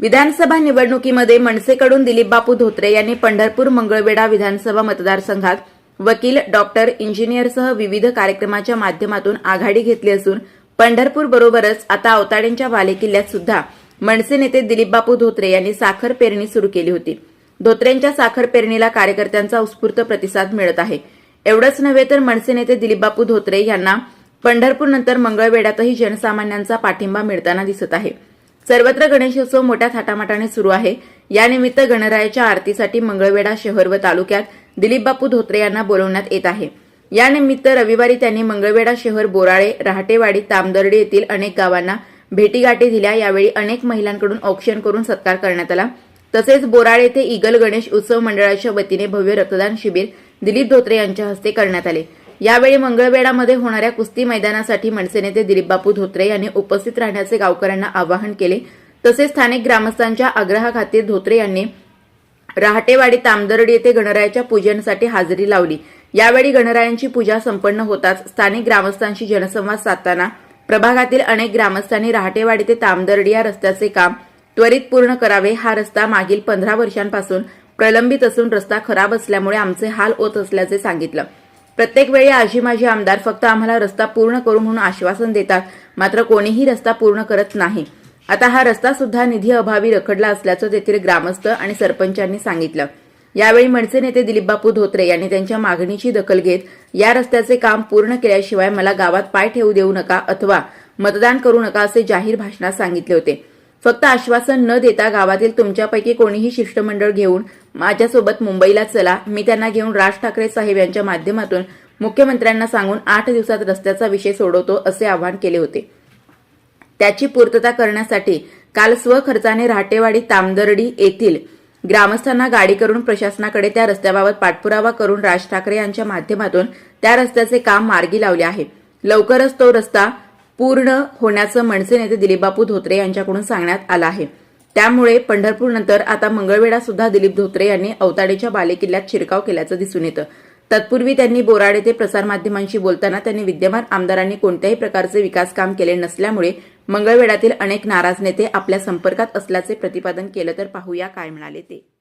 विधानसभा निवडणुकीमध्ये मनसेकडून दिलीप बापू धोत्रे यांनी पंढरपूर मंगळवेढा विधानसभा मतदारसंघात वकील डॉक्टर इंजिनियरसह विविध कार्यक्रमाच्या माध्यमातून आघाडी घेतली असून पंढरपूर बरोबरच आता अवताडेंच्या वालेकिल्ल्यात सुद्धा मनसे नेते दिलीप बापू धोत्रे यांनी साखर पेरणी सुरू केली होती. धोत्रेंच्या साखर पेरणीला कार्यकर्त्यांचा उत्स्फूर्त प्रतिसाद मिळत आहे. एवढंच नव्हे तर मनसे नेते दिलीप बापू धोत्रे यांना पंढरपूर नंतर मंगळवेढ्यातही जनसामान्यांचा पाठिंबा मिळताना दिसत आहे. सर्वत्र गणेशोत्सव मोठ्या थाटामाटाने सुरू आहे. यानिमित्त गणरायाच्या आरतीसाठी मंगळवेढा शहर व तालुक्यात दिलीप बापू धोत्रे यांना बोलवण्यात येत आहे. यानिमित्त रविवारी त्यांनी मंगळवेढा शहर बोराळे रहाटेवाडी तामदर्डी येथील अनेक गावांना भेटीगाठी दिल्या. यावेळी अनेक महिलांकडून औक्षण करून सत्कार करण्यात आला. तसेच बोराळे येथे इगल गणेश उत्सव मंडळाच्या वतीने भव्य रक्तदान शिबिर दिलीप धोत्रे यांच्या हस्ते करण्यात आले. यावेळी मंगळवेढामध्ये होणाऱ्या कुस्ती मैदानासाठी मनसे नेते दिलीपबापू धोत्रे यांनी उपस्थित राहण्याचे गावकऱ्यांना आवाहन केले. तसेच स्थानिक ग्रामस्थांच्या आग्रहाखातीर धोत्रे यांनी रहाटेवाडी तामदर्डी येथे गणरायाच्या पूजनासाठी हजेरी लावली. यावेळी गणरायांची पूजा संपन्न होताच स्थानिक ग्रामस्थांशी जनसंवाद साधताना प्रभागातील अनेक ग्रामस्थांनी रहाटेवाडी ते तामदर्डी या रस्त्याचे काम त्वरित पूर्ण करावे. हा रस्ता मागील पंधरा वर्षांपासून प्रलंबित असून रस्ता खराब असल्यामुळे आमचे हाल होत असल्याचे सांगितलं. प्रत्येक वेळी आजी माझे आमदार फक्त आम्हाला रस्ता पूर्ण करू म्हणून आश्वासन देतात मात्र कोणीही रस्ता पूर्ण करत नाही. आता हा रस्ता सुद्धा निधी अभावी रखडला असल्याचं तेथील ग्रामस्थ आणि सरपंचांनी सांगितलं. यावेळी मनसे नेते दिलीपबापू धोत्रे यांनी त्यांच्या मागणीची दखल घेत या रस्त्याचे काम पूर्ण केल्याशिवाय मला गावात पाय ठेवू देऊ नका अथवा मतदान करू नका असे जाहीर भाषणात सांगितले होते. फक्त आश्वासन न देता गावातील तुमच्यापैकी कोणीही शिष्टमंडळ घेऊन माझ्यासोबत मुंबईला चला. मी त्यांना घेऊन राज ठाकरे साहेब यांच्या माध्यमातून मुख्यमंत्र्यांना सांगून आठ दिवसात रस्त्याचा विषय सोडवतो असे आवाहन केले होते. त्याची पूर्तता करण्यासाठी काल स्वखर्चाने राटेवाडी तामदर्डी येथील ग्रामस्थांना गाडी करून प्रशासनाकडे त्या रस्त्याबाबत पाठपुरावा करून राज ठाकरे यांच्या माध्यमातून त्या रस्त्याचे काम मार्गी लावले आहे. लवकरच तो रस्ता पूर्ण होण्याचं मनसे नेते दिलीपबापू धोत्रे यांच्याकडून सांगण्यात आलं आहे. त्यामुळे पंढरपूर नंतर आता मंगळवेढा सुद्धा दिलीप धोत्रे यांनी अवताडेच्या बालेकिल्ल्यात शिरकाव केल्याचं दिसून येतं. तत्पूर्वी त्यांनी बोराड येथे प्रसारमाध्यमांशी बोलताना त्यांनी विद्यमान आमदारांनी कोणत्याही प्रकारचे विकास काम केले नसल्यामुळे मंगळवेढ्यातील अनेक नाराज नेते आपल्या संपर्कात असल्याचे प्रतिपादन केलं तर पाहूया काय म्हणाले ते.